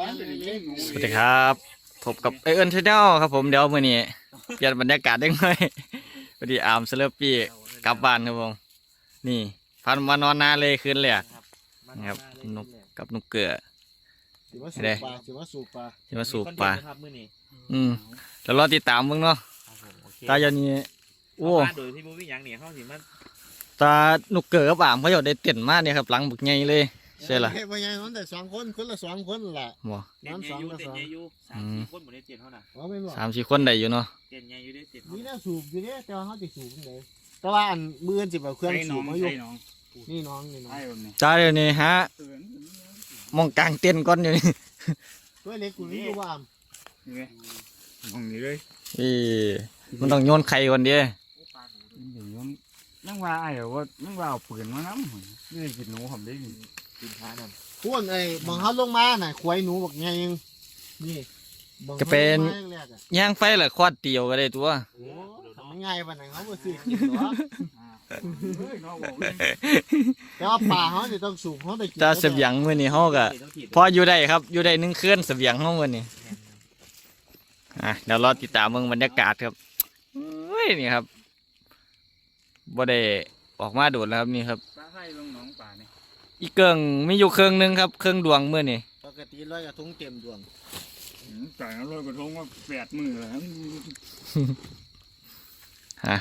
สวัสดีครับพบกับไอเอิร์นชาแนลครับผมเดี๋ยวมื่อนี้เปลี่ยนบรรยากาศได้ไหมพอดีอาร์มเซเลปปี้กลับบ้านครับผมนี่พันมานอนนาเลยคืนเลยอะนะครับนกกับนกเกลือถือว่าสูได้บปลาถือว่าสูบปลาที่มาสูบปลาครับมื้อนี้อืมแล้วรอติดตามมึงเนาะครับผมโอเคตาอยานี้โอ้เอามาโดยที่บ่มีหยังเนี่ยเฮาสิมาตานกเกลือกับอาร์มเขาจะได้เต้นมากเนี่ยครับหลังบึกใหญ่เลย ใช่ล่ะเฮ้ยว่าไงนอนแต่สองคนคนละสองคนล่ะ บ่เต้นใหญ่อยู่เต้นใหญ่อยู่สามอืมสี่คนบ่ได้เต้นเท่าน่ะว่าไม่นบอกสามสี่คนได้อยู่เนาะเต้นใหญ่อยู่ได้เต้นนี่น่าสูบอยู่เนี่ยแต่ว่าเขาจะสูบยังไงแต่ว่าอันมือจิบเอาเครื่องสูบมาอยู่น้องนี่น้องนี่น้องไอ้แบบนี้ตาเดี๋ยวนี้ฮะเตือนมองกลางเต้นก่อนอยู่นี่ตัวเล็กกูนี่อยู่ว่าอะนี่ไงมองนี่เลยอีมันต้องโยนไข่ก่อนเดียอย่างนี้ยังว่าไอ้เหรอว่ายังว่าเอาปืนมาน้ำนี่ได้กินหนูผมได้ยิน กินท้านั่นพวกไอ้มองเขาลงมาน่ะควายหนูบอกไงยังนี่บังจะเป็นขาลงมาแรกๆอะย่างไฟเหรอควาดเตียวก็ได้ตัว โอ้ทำง่ายปานไหนเขาบ่ซื้อกินหรอเฮ้ยน้องบอกเลยแต่ว่าปลาเขาจะต้องสูบเขาได้กิน ตาเสบียงมื้อนี้เฮาก็เต้นเท่าที่พออยู่ได้ครับอยู่ได้หนึ่งคืนเสบียงเฮามื้อนี้อะเดี๋ยวรอติดตามเบิ่งบรรยากาศครับเฮ้ยนี่ครับบ่ได้ออกมาโดดแล้วครับนี่ครับ ปลาไข่ลงหนอ งป่านี่อีเกิงมีอยู่เครื่องหนึงครับเครื่องดวงมื้อนี้ปกติร้อยกระทงเต็มดวงจ่ายน้ำร้อยกระทงว่าแปดมือแล้วฮะ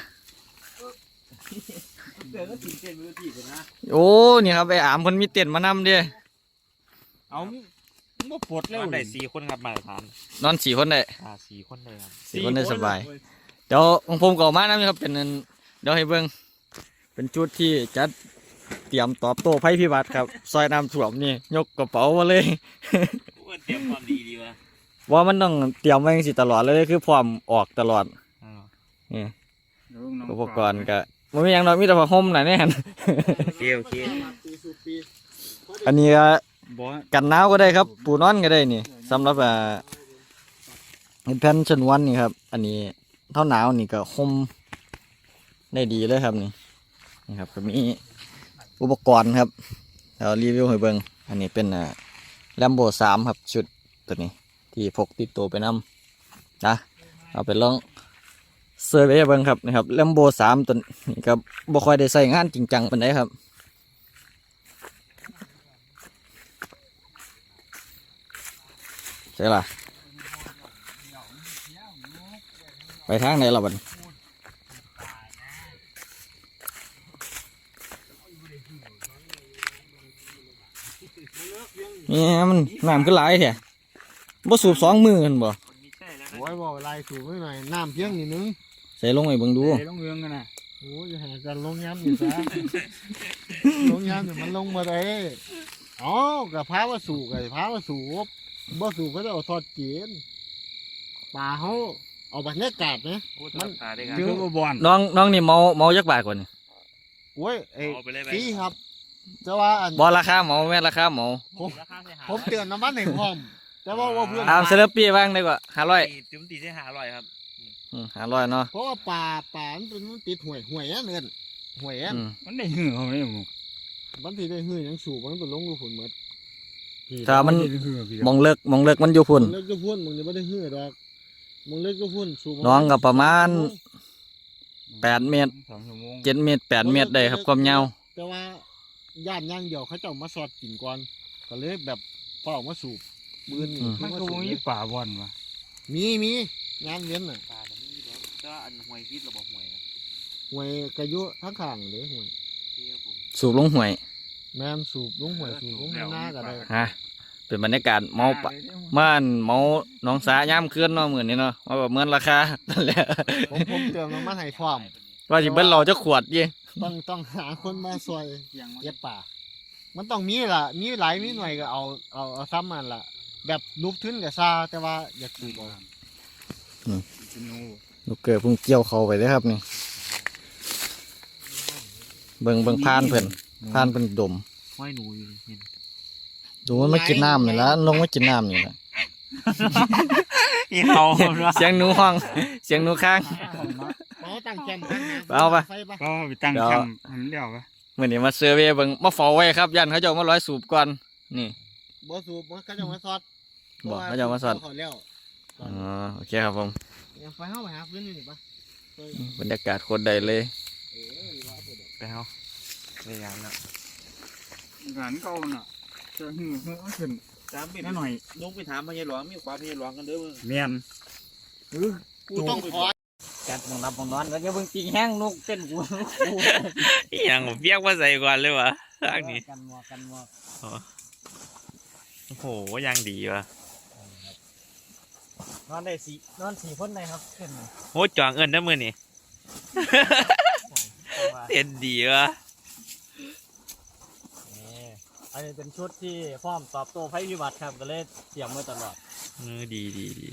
เต้นก็กินเต้นมือที่กันนะโอ้นี่ครับไอ้อามเพิ่นมีเต็นท์มานำเด้เอาบ่ปวดแล้วนอนได้สี่คนครับมาตรฐานนอนสี่คนได้อ่าสี่คนได้ครับสี่คนได้สบาย เดี๋ยวของผมก็เออกมานะครับเป็นอันเดี๋ยวให้เบิ่งเป็นชุดที่จัด เตรียมตอบโต้ภัยพิบัติครับ ซอยน้ำท่วมนี่ ยกกระเป๋ามาเลยอ้วนเตรียมความดีดีวะว่ามันต้องเตรียมไว้จังสิตลอดเลยคือพร้อมออกตลอดอ่านี่ลงหนองอุปกรณ์ก็มันมีอย่างน้อยมีแต่ผ้าห่มน่ะแน่นโอเคโอเคปีสูบปีอันนี้ก็บ่กันหนาวก็ได้ครับ ปูนอนก็ได้นี่สำหรับอ่าเป็นแผ่นชนวนนี่ครับ อันนี้เท่าหนาวนี่ก็ห่มได้ดีเลยครับนี่นี่ครับก็มี อุปกรณ์ครับเรารีวิวให้เบิ่งอันนี้เป็นแลมโบสามครับชุดตัวนี้ที่พกติดตัวไปนำนะเอาไปลองเซอร์เวยเบิ่งครับนะครับแลมโบสามตัวนี้ก็บ่ค่อยได้ใส่งานจริงจังปานใดครับใช่ล่ะไปทางไหนล่ะบัดนี้ นี่ยมันน้ำขึ้นหลายแท้บ่สูบสองมือกันบ่มีใช่แล้วโอ้ยบอกลายสูบไว้หน่อยน้ำเพียงนิดนึงใส่ลงไปเบิ่งดูใส่ลงเรืองกันนะโอ้ยอย่าให้กันลงย้ำอยู่ซะลงย้ำเดี๋ยวมันลงมาได้อ๋อกับพาว่าสูบกับพาว่าสูบบ่สูบก็จะเอาทอดเกียนปลาเขาเอาบรรยากาศนะโอ้ทอดปลาได้ครับเจอบ่บอลน้องน้องนี่เมาเมาจักบาทกว่านี่โอ้ยเอ้ยเอาไปเลยไปพี่ครับ แต่ว่าอันบ่ราคาเมาแม่นราคาเมาราคาสิหาผมเตือนน้ำมันให้พร้อม แต่ว่าว่าเพื่อน อามเซเลปี้ว่างได้กว่าห้าร้อยตีจุ่มตีได้หาอร่อยครับห้าร้อยเนาะเพราะว่าปลาปลามันเป็นมันติดห่วยห่วยอันเงินห่วยอันอืมมันได้หื้อเขาเนี่ยมึงบางทีได้หื้อยังสูบมันก็ลงรูผลหมดถ้ามันได้หื้อพี่มองเลิกมองเลิกมันอยู่พุ่นมึงเลิกก็พุ่นมึงจะไม่ได้หื้อดอกมึงเลิกก็พุ่นสูบน้องก็ประมาณ แปดเมตร สองชั่วโมงเจ็ดเมตรแปดเมตรได้ครับความยาวแต่ว่า ย่านย่างเดียวเขาเจ้ามาสอดกินก่อนก็เลยแบบพอออกมาสูบปืนนี่มันก็บ่มีป่าบอลวะมีมีงานเว้นน่ะปลาแบบนี้แล้วก็อันหวยพิษเราบอกหวยนะห่วยกระยุทั้งข้างเลยห่วยที่ครับผมสูบลงห่วยแม่นสูบลงห่วยสูบลงข้างหน้าก็ได้ฮะเป็นบรรยากาศเมาปะม่านเมาหน้องสาย่ามคืนเนาะเหมือนนี่เนาะมาแบบเหมือนราคานั่นแหละผมผมเติมน้ำมันให้พร้อม ว่าสิเบิ้ลเราจะขวดยี่ต้องต้องหาคนมาซอยเสียงมันเก็บป่า มันต้องมีล่ะ มีหลายมีหน่วยก็เอาเอาเอาซ้ำมันล่ะ แบบลุกทึ้นกับซาแต่ว่าอยากสูบเอากินหนูลูกเกิดเพิ่งเกี่ยวเขาไปเลยครับนี่เบิ่งเบิ่งพานเพิ่นพานเพิ่นดมห้อยหนูอยู่นี่เห็นดูมันไม่กินน้ำนี่ละลงไม่กินน้ำนี่ละอีเขาเสียงหนูห้อง เสียงหนูข้างเอา ตั้งแคมป์ตั้งแคมป์เอาปะไฟปะก็ไปตั้งเดี๋ยวแคมป์ให้มันเดียวปะเมื่อนี้มาเซอร์เวย์เบิ่งมาเฝ้าไว้ครับยันเขาจะเอามาร้อยสูบก่อนนี่ บ่สูบมันก็จะมาซอดบอกเขาจะเอามาสอด เขาแล้วตออ๋นอโอเคครับผมนี้ไฟเข้าไปหาพื้นนี่ปะเออบรรยากาศโคตรใดเลยเออดีว่าเอาไปเดี๋ยวไปเฮาไปยังแล้วงานเก่าน่ะจะหื้อหื้อขึ้นตามไปนิดหน่อยลงไปถามพญาหลวงมีความพญาหลวงกันเด้อมึง เมียนเออกูต้องขอ กัดมองรับมองนอนแล้วจะเพิ่งปีแห้งนกเต้นกูอีหยังผมเปียกมาใส่ก่อนเลยวะทางนี้กันหมวกกันหมวกโอ้โหยังดีวะนอนได้สี่นอนสี่คนได้ครับขึ้นโอ้จองเอินได้อมือนี่เห็นดีวะนี่อันนี้เป็นชุดที่พร้อมตอบโต้ภัยพิบัติครับก็เลยเตรียมไว้ตลอด เออดีดีดี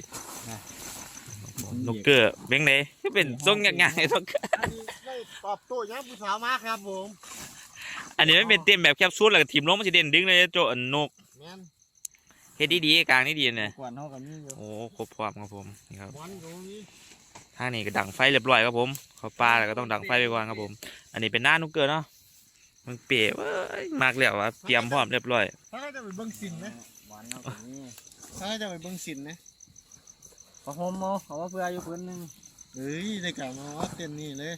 นะนกเกอร์เบ้งเลยก็เป็นทรงง่ายๆทรงอันนี้ไม่ตอบโต้ยังผู้สาวมากครับผมอันนี้ไม่เป็นเต็มแบบแคปซูลแล้วก็ทีมลงมันจะเด่นดึงเลยโจอันนกแม่นเฮ็ดดีๆกลางนี่ดีเนี่ยกวนเท่ากับนี่อยู่โอ้ครบพร้อมครับผมนี่ครับบอลตรงนี้ทางนี้ก็ดังไฟเรียบร้อยครับผมเขาปลาแล้วก็ต้องดังไฟไปก่อนครับผม อันนี้เป็นหน้านุกเกอร์เนาะมึงเป๋เว้ยมากแล้วว่าเตรียมพร้อมเรียบร้อยถ้าจะไปเบิ้งสินนะหวานเท่ากับนี่ถ้าจะไปเบิ้งสินนะ ประหมเอาเอาว่าเพื่ออยู่พื้นหนึงเอ้ยได้กลับมาว่าเต้นนี่เลย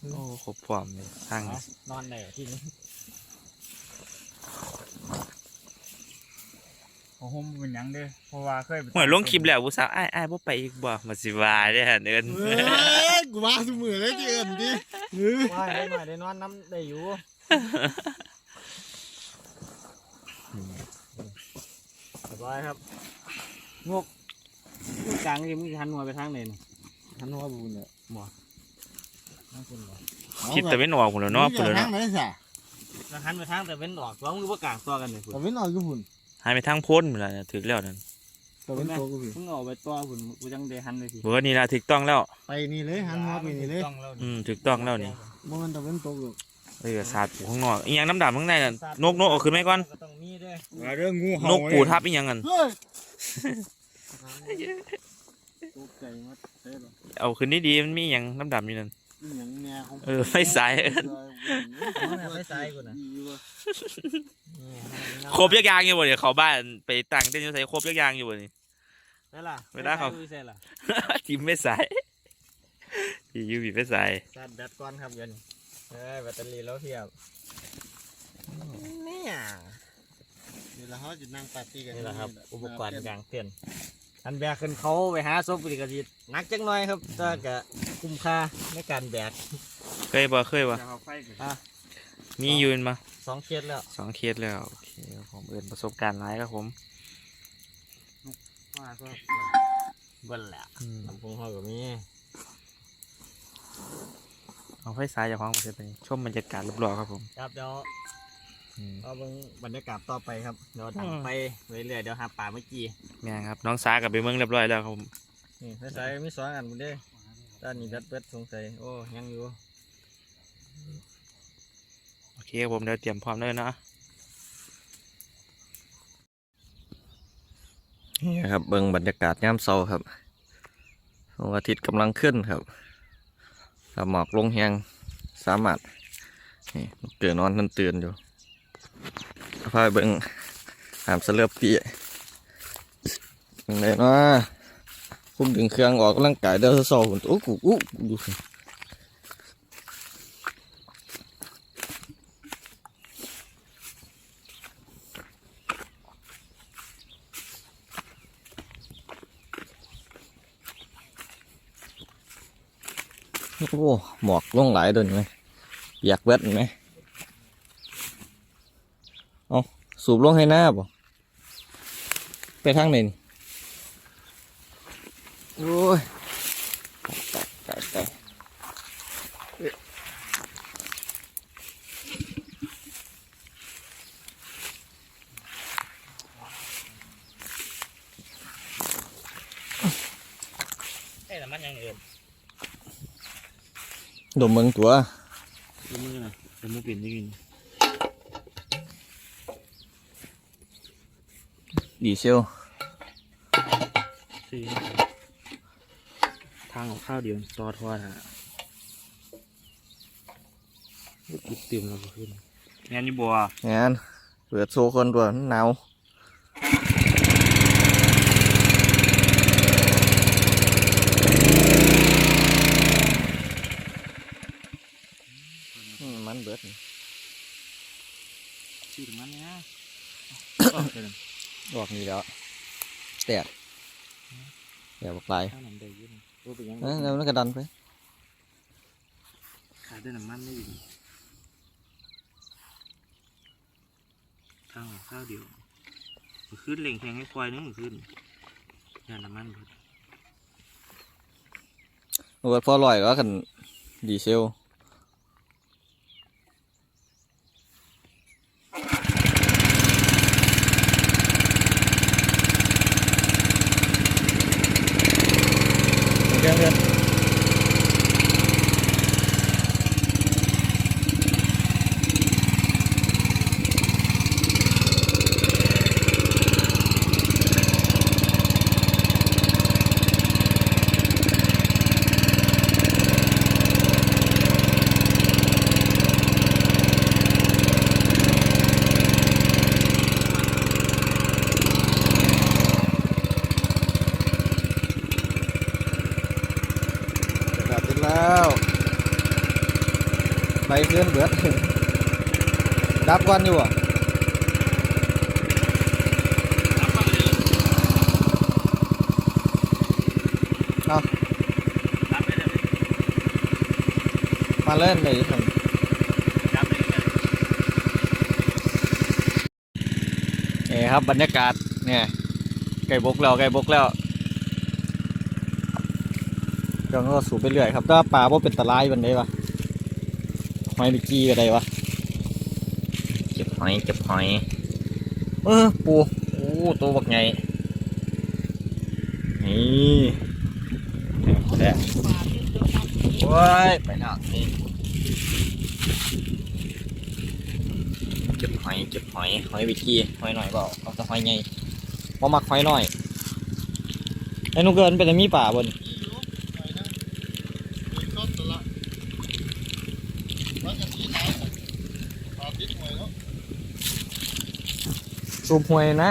โอ้ครบพร้อมเลยทางนี้นอนได้ที่นี่ของผมเป็นหยังเด้อเพราะว่าเคยไปเหมือนลงคลิปแล้วผู้สาวอ้ายอ้ายบ่ไปอีกบ่มาสิว่าเด้อเดินเฮ้ยกูมาสมือเลยที่เอินดิเฮ้ยว่าได้หน่อยได้นอนน้ำได้อยู่เรียบร้อยครับ งกงกกลางนี่มึงจะหันหัวไปทางไหนนี่หันหัวบุญเนี่ยบ่ทางคุณบ่คิดแต่ไม่นออกพุ่นแล้วเนาะมึพุ่นงแล้วทางเนาะไหนสะแล้วหันไปทางแต่เป็นดอกว่ามึงรู้ว่ากลางตัวกันเลยคุณตะเวนออกกูหุ่นหายไปทางพ้นพุ่นแล้วเนี่ยถึกแล้วนั่นตะเวนตัวกูหุ่นมึงเอาไปตัวคุณกูจังได้หันเลยสิเบอร์นี่ล่ะถูกต้องแล้วไปนี่เลยหันหัวไปนี่เลยต้องแล้วอืมถูกต้องแล้วนี่บ่มันตะเวนตกอยู่ เอ้ยสาดปูข้างนอกอีหยังน้ำดำข้างในน่ะนกนกเอาขึ้นไหมก่อนก็ต้องมีด้วยว่าเรื่องงูเห่านกปูทับอีหยังกันเฮ้ยตกใจมัดเฮ้ยเอาขึ้นดีๆมันมีหยังน้ำดำอยู่นั่นอหย่างแนวของเออไม่สายไม่ใส่กูนะครบยักอยางอยู่บ่เนี่ยเขาบ้านไปตั้งเต้นอยู่ใส่ครบยักอยางอยู่บ่นี่ ได้ล่ะเวลาเขาใส่ล่ะ ทีมไม่สายทียูบีไม่สายชาร์จแบตก่อนครับเดี๋ยัน เอ้ยแบตเตอรี่แล้วเทียบเนี่ยนี่แหละเขาจะนั่งปาร์ตี้กันนี่แหละครับ อุปกรณ์กลางเต้นท์อันแบกขึ้นเขาไปหาศพปฏิกระดิษนักจังหน่อยครับแต่ก็คุ้มค่าในการแบกเคยบ่เคยบ่จะเอาไฟกันมีอยืนมาสองเคสแล้วสองเคสแล้วโอเคครับผมเอินประสบการณ์ร้ายครับผมว่าก็เบิ่นแหละอืมลำโพงเขาก็มี เอาไฟสายจากห้องผมไปชมบรรยากาศรอบๆครับผมครับเดี๋ยวอืมเอาเบิ่งบรรยากาศต่อไปครับเดี๋ยวดังอืมไปเรื่อยๆเดี๋ยวหาป่าเมื่อกี้แม่งครับน้องสากับไปเมืองเรียบร้อยแล้วครับผมนี่ไม่ใส่มีสองอันคุณเด้ด้านนี้แบตเบิดสงสัยโอ้ยังอยู่โอเคครับผมเดี๋ยวเตรียมพร้อมเลยนะนี่ครับเบิ่งบรรยากาศยามเช้าครับดวงอาทิตย์กำลังขึ้นครับ ถ้าหมอกลงแหงสามารถนี่เกิดนอนนั่นตื่นอยู่พาเบิ่งหามเสลือบปียังไงเนาะคุมดึงเครื่องออกกำลังกายเด้อเช้าหุ่นโอ้กูอู้ดูสิ โอ้หมอกลงหลายเดินไหมอยากเวทไหมเอาสูบลงให้หน้าบ่ไปทางไหนนี่โอ้ยตายตายตาย เอ้ยแต่มันยังเอิน ดมเมืองตัวดูมือนะแต่มือเปลี่ยนยังไงดีเซลสี่ทางของข้าวเดียวซอทอดฮะติดเต็มแล้วก็ขึ้นงานอยู่บัวงานเปิดโซคนตัวหนาว อืมมันเบิดนี่ ชื่อมันนี่นะ ออกนี่แล้วแตกแตกบอกไปข้าวหนังเดือดยืนตัวเป็นยังไงเอ้ยแล้วมันก็ดันไปขายด้วยน้ำมันไม่อยู่ข้าวข้าวเดียวมันขึ้นเล่งแทงให้ควายนึงมันขึ้นยาน้ำมันเบิดโอ้ยพอลอยก็กันดีเซล เพื่อนเพื่อน ดับติดแล้วไปเคลื่อ นเบิดดับก่อนอยู่อะเอามาเล่นเลยครับนี่ครับบรรยากาศเนี่ยไก่บกแล้วไก่บกแล้วก็สูบไปเรื่อยครับถ้าปลาว่าเป็นตะไลบันไดวะ หอยมิกี้ก็ได้วะเก็บหอยเก็บหอย เออปูโอ้ตัวบักไงนี่แซ่บโว้ยไปหนักนี่เก็บหอยเก็บหอยหอยวิกี้หอยหน่อยเปล่าเอาแต่หอยไงพอมักหอยหน่อยไอ้หนุเกินเป็นแต่มีป่าบน มีต้นตัวละว่าจะมีไหนปลาติดหวยแล้ว สูบหวยนะ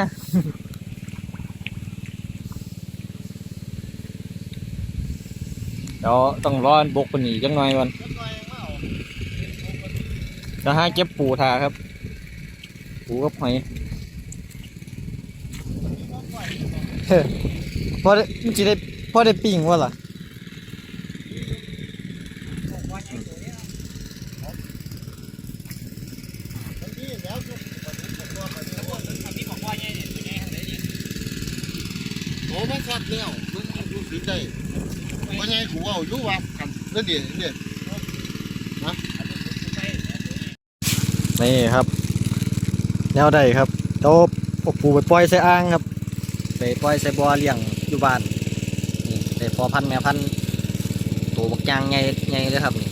เดี๋ยวต้องรอนบกปนีจังหน่อยวันต้นไม้ยังไม่เอาจะใหาเก็บปูทาครับ ปูกับหอยพอได้มันจะได้พอได้ปิ้งวะล่ะ บางทีแล้วก็มันเป็นตัวมันเนี่ยว่ามันทำที่บอกว่าไงเนี่ยตัวนี้ทางไหนเนี่ยโอ้มันชัดแล้วมันดูสิได้ว่าไงกูเอยู่ว่ากันนั่นเดียวนี่นี่ครับ แนวใดครับโตอาปูไปปล่อยใส่อ่างครับไปปล่อยใส่บ่อเลี้ยงอยู่บ้านนี่ได้พอพันแม่พันตัวบักยางใหญ่ใหญ่เลยครับนี่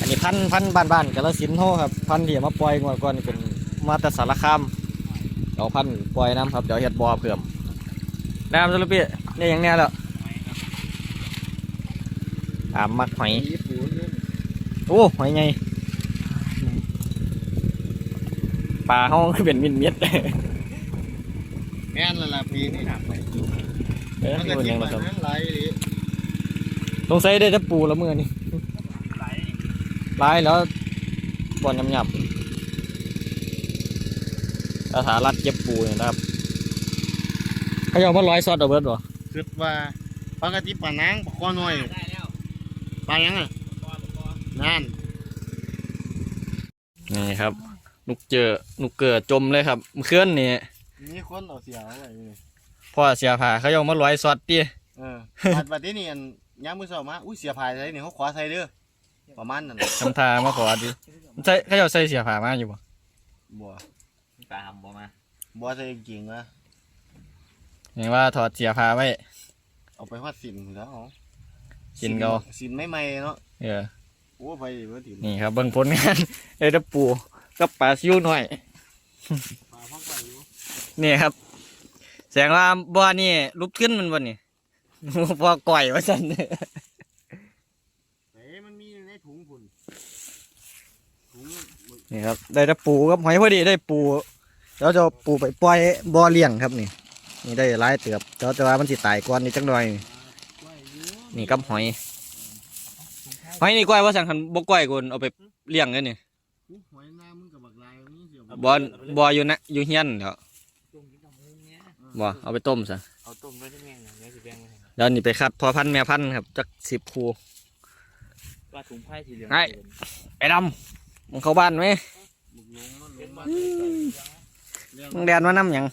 อันนี้พันพันธุ์บ้านๆกาลสินธุ์เฮครับพันที่มาปล่อยงวดก่อนเป็นมาแต่สารคามเอาพันปล่อยน้ำครับเดี๋ยวเฮ็ดบ่อเพิ่มน้ำสลุปีนี่อย่างเนี้ยแล้ว ตามมักหอยญี่ปุ่นนี่โอ้หอยไงปลาห้องคือเป็นมินเม็ดแม่นและล่ะปีนี้เอ้ยมันก็มันกิยันงมัมานครับนั้นไหลดิต้องใส่ได้แต่ปูละมือนี่ลายแล้วบอลยำยับสถารัดเก็บปูเนี่ยนะครับเขาจะเอามาร้อยซอสเอาเบิร์ดบ่คิดว่าปกติปลานางปลาคอน้อย ปลายังไงนั่นนี่ครับนุกเจอนุกเกิดจมเลยครับเมื่อคืนนี่มีคนเอาเสียเอาไว้นี่พ่อเสียผ่าเขาจะเอามาร้อยซอสตีเออบัดบัดนี้นี่อันยามมื้อเช้ามาอุ้ยเสียพายใส่นี่เขาขวาใส่เด้อประมาณนั้นทำทามาขอดิใส่เขาจะเอาใส่เสียผ่ามาอยู่บ่บ่ปลาหำบ่มาบ่ใส่จริงๆวะเห็นว่าถอดเสียผ่าไว้เอาไปฮอดสินแล้ว เอาสินเกาสินไม่ใหม่เนาะเออโอ้ไปเบิดถิ่นนี่ครับเบิ่งผลงานเอ้ยตะปูกับปลาซิวหน่อยปลาพักไปอยู่นี่ครับ แสดงว่าบ่อนี่ลุกขึ้นมันบ่นี่พอก่อยว่าซั่นเอ้มันมีในถุงพุ่นถุงนี่ครับ ได้ตะปูกับหอยพอดีได้ปูแล้วจะเอาปูไปปล่อยบ่อเลี้ยงครับนี่นี่ได้หลายเติบแต่ว่าแต่ว่ามันสิตายก่อนนี่จักหน่อย นี่กับหอย หอยนี่ก้อยว่าสั่งคันบ่ก้อยกูเอาไปเลี้ยงเลยนี่หอยน้ำมึงกับบักลายมึงเสียวบ่บ่อยู่นะอยู่เฮียนเดี๋ยวบ่เอาไปต้มซะเอาต้มไว้ที่แม่งนะเดี๋ยวสิแบ่งไว้ให้แล้วนี่ไปคัดพอพันธุ์แม่พันธุ์ครับจักสิบคูว่าถุงไผ่สีเหลืองไอ้ไปดำมึงเข้าบ้านไหมบุกลงมันลงมามึงแดนมาน้ำหยัง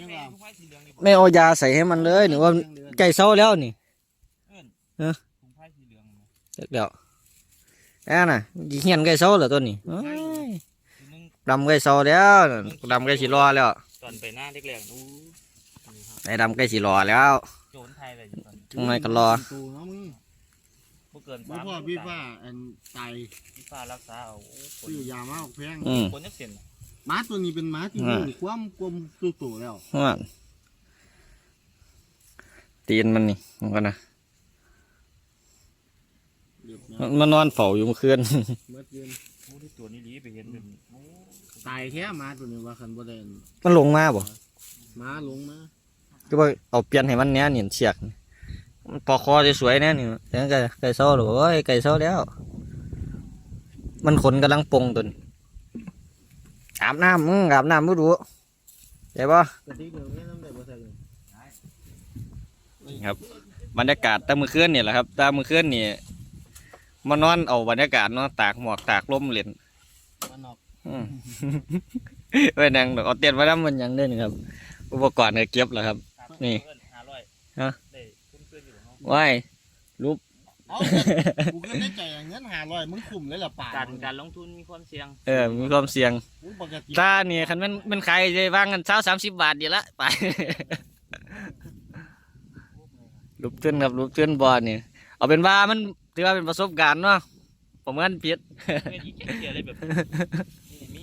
ยังแม่ว่าถุงไผ่สีเหลืองนี่ไม่เอายาใส่ให้มันเลยหรือว่าไก่เศร้าแล้วนี่ถุงไผ่สี เหลืองนะเดี๋ยวแอ่น่ะยิเฮียนไก่เศร้าเหรอตัวนี้เอ้ยคือมึงดำไก่เศร้าแล้วดำไก่สีรอแล้วตอนไปหน้าเล็กๆอู้นี่ครับไอ้ดำไก่สีรอแล้วโจรไทยเลยอยู่ตอนนี้ทำไมก็รอตูเนาะมึงบ่เกินบ่สามพ่อพี่ว่าอันไตพี่ฟ้ารักษาเอาโอ้คนซื้อยามาออกแพงอืมคนจะเสียนหมาตัวนี้เป็นหมาที่อ่ามีความกลมตัวโตแล้วว่าตีนมันนี่มันก็นะเรียบ มัร้นอยมันนอนเฝ้าอยู่เมื่อคืน เมื่อเย็นโอ้ที่ตัวนี้ดีไปเห็นเป็นโอ้ตายแท้หมาตัวนี้ว่าคันบ่ได้อันมันลงมาบ่หมาลงมาก็ว่าเอาเปลี่ยนให้มันเนี้ยนี่เฉียกนี่มันปอกคอสวยๆแน่นี่แต่ไก่ไก่เศร้าหรือโอ้ยไก่เศร้าแล้ว มันขนกำลังปงตัวนี้อาบน้ำมึงอาบน้ำไม่รู้ใช่ปะกระติกเดียวนี้น้ำได้บ่ใส่เลยบรรยากาศแตามือเคลื่อนนี่แหละครับแตามือเคลื่อนนี่ มานอนเอาบรรยากาศเนาะตากหมอกตากลมเล่นมันออกอืมไปนั่งดอกเอาเตียนมาดำมันหยังได้นี่ครับ อุปกรณ์ก็เก็บแล้วครับ นี่ ห้าร้อยฮะ ได้คุ้มเพื่อนอยู่ของเขาว้ายเอากูก็ได้ใจเงิน500มึงคุ้มเลยล่ะป่าการการลงทุนมีความเสี่ยงเออมีความเสี่ยง มึงปกติถ้านี่คันมันมันขายได้ว่างกันเช้าสามสิบบาทเดียวละไปรูปเตือนครับรูปเตือนบอลนี่เอาเป็นว่ามัน ถือว่าเป็นประสบการณ์เนาะผมกันผิด เงินอีกเสียเลยแบบนี่มี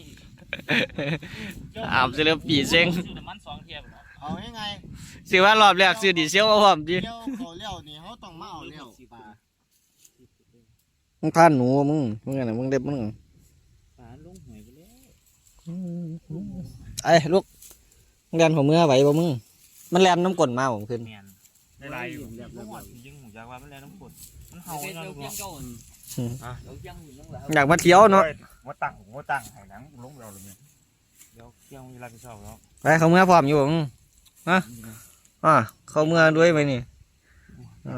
อามสิเริ่มปีเซ็ง ซื้อน้ำมันสองเทียบเนาะเอายังไงสิว่ารอบแรกซื้อดีเซลมาพร้อมดิเลี้ยวเขาเลี้ยวนี่เขาต้องมาเอาเลี้ยวป่ามึงพาหนูมึงมึงอะไรมึงเด็บมึงปลาลงหอยไปแล้วไอ้ลูกมึงเรียนของมือไหวบ่มึงมันแลนน้ำกลนมาผมขึ้นเมียนได้หลายอยู่แบบหมดยิงหูจากว่ามันแรงน้ำฝนมัน เห่าเนาะลูกเนาะอยากมาเที่ยวเนาะว่าตั้งว่าตั้งให้หนังลงไปเอาเลยเนี่ยเดี๋ยวเที่ยวมีรับผิดชอบแล้วไปเขามือพร้อมอยู่มึงฮะอ่าเขามือด้วยไหมนี่เอ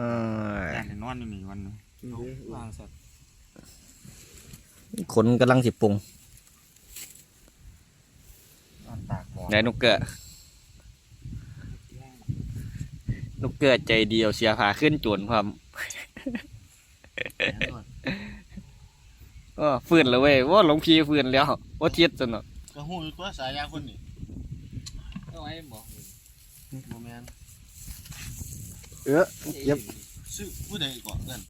อแอนนอนอยู่นี่วันหนึงวางสัตว์ขนกำลังสิปรุงนอนตากหมอนไหนนุกเกอนุกเกอใจเดียวเสียผาขึ้นจวนความ ก็ฟื้นแล้วเว้ยว่าหลวงพี่ฟื้นแล้วว่าเทียดจนเนาะกระหูอยู่ตัวสายยาคนนี่เอาไว้บอกโมแมนเออเย็บซื้อผู้ใดก่อนเงิน